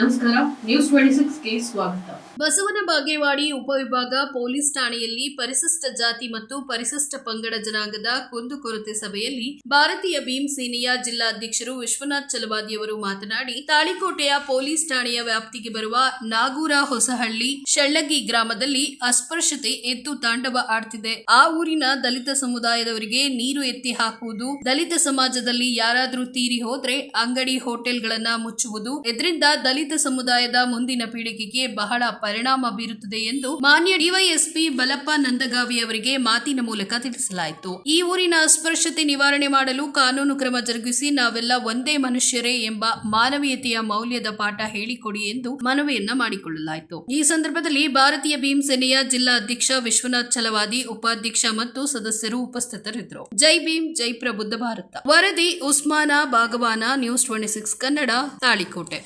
ನಮಸ್ಕಾರ news twenty ಸಿಕ್ಸ್ಗೆ ಸ್ವಾಗತ. ಬಸವನ ಬಾಗೇವಾಡಿ ಉಪವಿಭಾಗ ಪೊಲೀಸ್ ಠಾಣೆಯಲ್ಲಿ ಪರಿಶಿಷ್ಟ ಜಾತಿ ಮತ್ತು ಪರಿಶಿಷ್ಟ ಪಂಗಡ ಜನಾಂಗದ ಕುಂದುಕೊರತೆ ಸಭೆಯಲ್ಲಿ ಭಾರತೀಯ ಭೀಮ್ ಸೇನೆಯ ಜಿಲ್ಲಾಧ್ಯಕ್ಷರು ವಿಶ್ವನಾಥ್ ಚಲವಾದಿಯವರು ಮಾತನಾಡಿ, ತಾಳಿಕೋಟೆಯ ಪೊಲೀಸ್ ಠಾಣೆಯ ವ್ಯಾಪ್ತಿಗೆ ಬರುವ ನಾಗೂರ ಹೊಸಹಳ್ಳಿ ಶಳ್ಳಗಿ ಗ್ರಾಮದಲ್ಲಿ ಅಸ್ಪೃಶ್ಯತೆ ಎತ್ತು ತಾಂಡವ ಆಡ್ತಿದೆ. ಆ ಊರಿನ ದಲಿತ ಸಮುದಾಯದವರಿಗೆ ನೀರು ಎತ್ತಿ ಹಾಕುವುದು, ದಲಿತ ಸಮಾಜದಲ್ಲಿ ಯಾರಾದರೂ ತೀರಿ ಹೋದ್ರೆ ಅಂಗಡಿ ಹೋಟೆಲ್ಗಳನ್ನ ಮುಚ್ಚುವುದು, ಇದರಿಂದ ದಲಿತ ಸಮುದಾಯದ ಮುಂದಿನ ಪೀಳಿಗೆಗೆ ಬಹಳ ಪರಿಣಾಮ ಬೀರುತ್ತದೆ ಎಂದು ಮಾನ್ಯ ಡಿವೈಎಸ್ಪಿ ಬಲಪ್ಪ ನಂದಗಾವಿ ಅವರಿಗೆ ಮಾತಿನ ಮೂಲಕ ತಿಳಿಸಲಾಯಿತು. ಈ ಊರಿನ ಅಸ್ಪೃಶ್ಯತೆ ನಿವಾರಣೆ ಮಾಡಲು ಕಾನೂನು ಕ್ರಮ ಜರುಗಿಸಿ ನಾವೆಲ್ಲ ಒಂದೇ ಮನುಷ್ಯರೇ ಎಂಬ ಮಾನವೀಯತೆಯ ಮೌಲ್ಯದ ಪಾಠ ಹೇಳಿಕೊಡಿ ಎಂದು ಮನವಿಯನ್ನ ಮಾಡಿಕೊಳ್ಳಲಾಯಿತು. ಈ ಸಂದರ್ಭದಲ್ಲಿ ಭಾರತೀಯ ಭೀಮ್ ಸೇನೆಯ ಜಿಲ್ಲಾ ಅಧ್ಯಕ್ಷ ವಿಶ್ವನಾಥ್ ಛಲವಾದಿ ಉಪಾಧ್ಯಕ್ಷ ಮತ್ತು ಸದಸ್ಯರು ಉಪಸ್ಥಿತರಿದ್ದರು. ಜೈ ಭೀಮ್, ಜೈ ಪ್ರಬುದ್ಧ ಭಾರತ. ವರದಿ, Usmana Bhagavana, news twenty six Kannada, Talikote.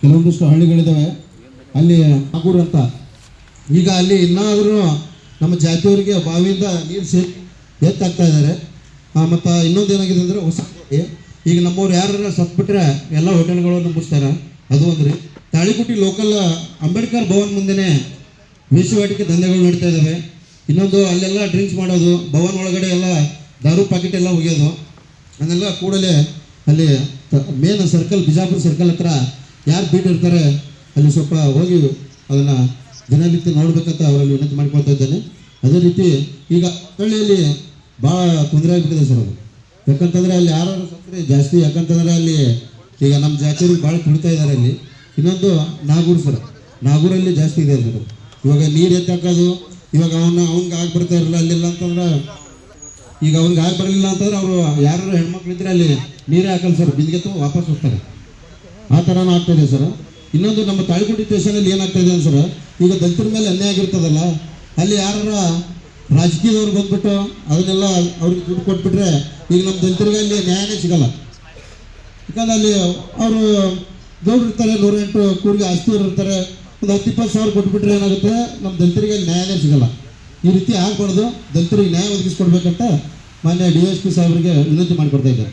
ಕೆಲವೊಂದಿಷ್ಟು ಹಳ್ಳಿಗಳಿದ್ದಾವೆ ಅಲ್ಲಿ ಆಗೂರು ಅಂತ. ಈಗ ಅಲ್ಲಿ ಇನ್ನಾದರೂ ನಮ್ಮ ಜಾತಿಯವರಿಗೆ ಬಾವಿಯಿಂದ ನೀರು ಸೇ ಎತ್ತಾಗ್ತಾ ಇದ್ದಾರೆ. ಮತ್ತು ಇನ್ನೊಂದು ಏನಾಗಿದೆ ಅಂದರೆ ಹೊಸ ಈಗ ನಮ್ಮವ್ರು ಯಾರು ಸತ್ಬಿಟ್ರೆ ಎಲ್ಲ ಹೋಟೆಲ್ಗಳನ್ನು ಮುಗಿಸ್ತಾರೆ ಅದು ಒಂದು ತಾಳಿಕುಟ್ಟಿ ತಾಳಿಕೋಟಿ ಲೋಕಲ್ ಅಂಬೇಡ್ಕರ್ ಭವನ್ ಮುಂದೆನೇ ವೇಷವಾಟಿಕೆ ದಂಧೆಗಳು ನಡೀತಾ ಇದ್ದಾವೆ ಇನ್ನೊಂದು ಅಲ್ಲೆಲ್ಲ ಡ್ರಿಂಕ್ಸ್ ಮಾಡೋದು, ಭವನ್ ಒಳಗಡೆ ಎಲ್ಲ ದಾರು ಪ್ಯಾಕೆಟ್ ಎಲ್ಲ ಒಗೆಯೋದು. ಅದನ್ನೆಲ್ಲ ಕೂಡಲೇ ಅಲ್ಲಿ ಮೇನ್ ಸರ್ಕಲ್ ಬಿಜಾಪುರ ಸರ್ಕಲ್ ಹತ್ರ ಯಾರು ಬೀಟಿರ್ತಾರೆ ಅಲ್ಲಿ ಸ್ವಲ್ಪ ಹೋಗಿ ಅದನ್ನು ದಿನನಿತ್ಯ ನೋಡ್ಬೇಕಂತ ಅವರಲ್ಲಿ ವಿನಂತಿ ಮಾಡ್ಕೊಳ್ತಾ ಇದ್ದೇನೆ. ಅದೇ ರೀತಿ ಈಗ ಹಳ್ಳಿಯಲ್ಲಿ ಭಾಳ ತೊಂದರೆ ಆಗಿಬಿಟ್ಟಿದೆ ಸರ್ ಅದು. ಯಾಕಂತಂದರೆ ಅಲ್ಲಿ ಯಾರು ಸಕ್ಕರೆ ಜಾಸ್ತಿ ಯಾಕಂತಂದರೆ ಅಲ್ಲಿ ಈಗ ನಮ್ಮ ಜಾತಿಯವ್ರಿಗೆ ಭಾಳ ತುಳಿತಾ ಇದ್ದಾರೆ ಅಲ್ಲಿ. ಇನ್ನೊಂದು ನಾಗೂರು ಸರ್, ನಾಗೂರಲ್ಲಿ ಜಾಸ್ತಿ ಇದೆ ಸರ್ ಇವಾಗ ನೀರು ಎತ್ತಾಕೋದು ಇವಾಗ ಅವನ್ನ ಅವ್ನಿಗೆ ಆಗಿ ಬರ್ತಾ ಇರಲಿಲ್ಲ ಅಲ್ಲಿಲ್ಲ ಅಂತಂದ್ರೆ, ಈಗ ಅವ್ನಿಗೆ ಆಗಿ ಬರಲಿಲ್ಲ ಅಂತಂದ್ರೆ ಅವರು ಯಾರು ಹೆಣ್ಮಕ್ಳು ಇದ್ರೆ ಅಲ್ಲಿ ನೀರೇ ಹಾಕಲ್ಲ ಸರ್, ಬಿಂದಿಗೆ ತುಂಬ ವಾಪಸ್ ಹೋಗ್ತಾರೆ. ಆ ಥರನೂ ಇದೆ ಸರ್. ಇನ್ನೊಂದು ನಮ್ಮ ತಾಳಿಕೋಟಿ ಸ್ಟೇಷನಲ್ಲಿ ಏನಾಗ್ತಾ ಇದೆ ಸರ್, ಈಗ ದಲಿತರ ಮೇಲೆ ಅನ್ಯಾಯ ಆಗಿರ್ತದಲ್ಲ, ಅಲ್ಲಿ ಯಾರ ರಾಜಕೀಯದವ್ರು ಬಂದ್ಬಿಟ್ಟು ಅದನ್ನೆಲ್ಲ ಅವ್ರಿಗೆ ದುಡ್ಡು ಕೊಟ್ಬಿಟ್ರೆ ಈಗ ನಮ್ಮ ದಲಿತರಿಗೆ ಅಲ್ಲಿ ನ್ಯಾಯನೇ ಸಿಗಲ್ಲ. ಯಾಕಂದ್ರೆ ಅಲ್ಲಿ ಅವರು ಗೌಡ್ರು ಇರ್ತಾರೆ, ನೂರೆಂಟು ಕೂರಿಗೆ ಆಸ್ತಿಯವರು ಇರ್ತಾರೆ, ಒಂದು ಹತ್ತು ಇಪ್ಪತ್ತು ಸಾವಿರ ಕೊಟ್ಬಿಟ್ರೆ ಏನಾಗುತ್ತೆ, ನಮ್ಮ ದಲಿತರಿಗೆ ಅಲ್ಲಿ ನ್ಯಾಯನೇ ಸಿಗಲ್ಲ. ಈ ರೀತಿ ಆಗ್ಬಾರ್ದು, ದಲಿತರಿಗೆ ನ್ಯಾಯ ಒದಗಿಸ್ಕೊಡ್ಬೇಕಂತ ಮಾನ್ಯ ಡಿ ಎಸ್ ಪಿ ಸಾಹೇಬರಿಗೆ ವಿನಂತಿ ಮಾಡಿಕೊಡ್ತಾ ಇದ್ದಾರೆ.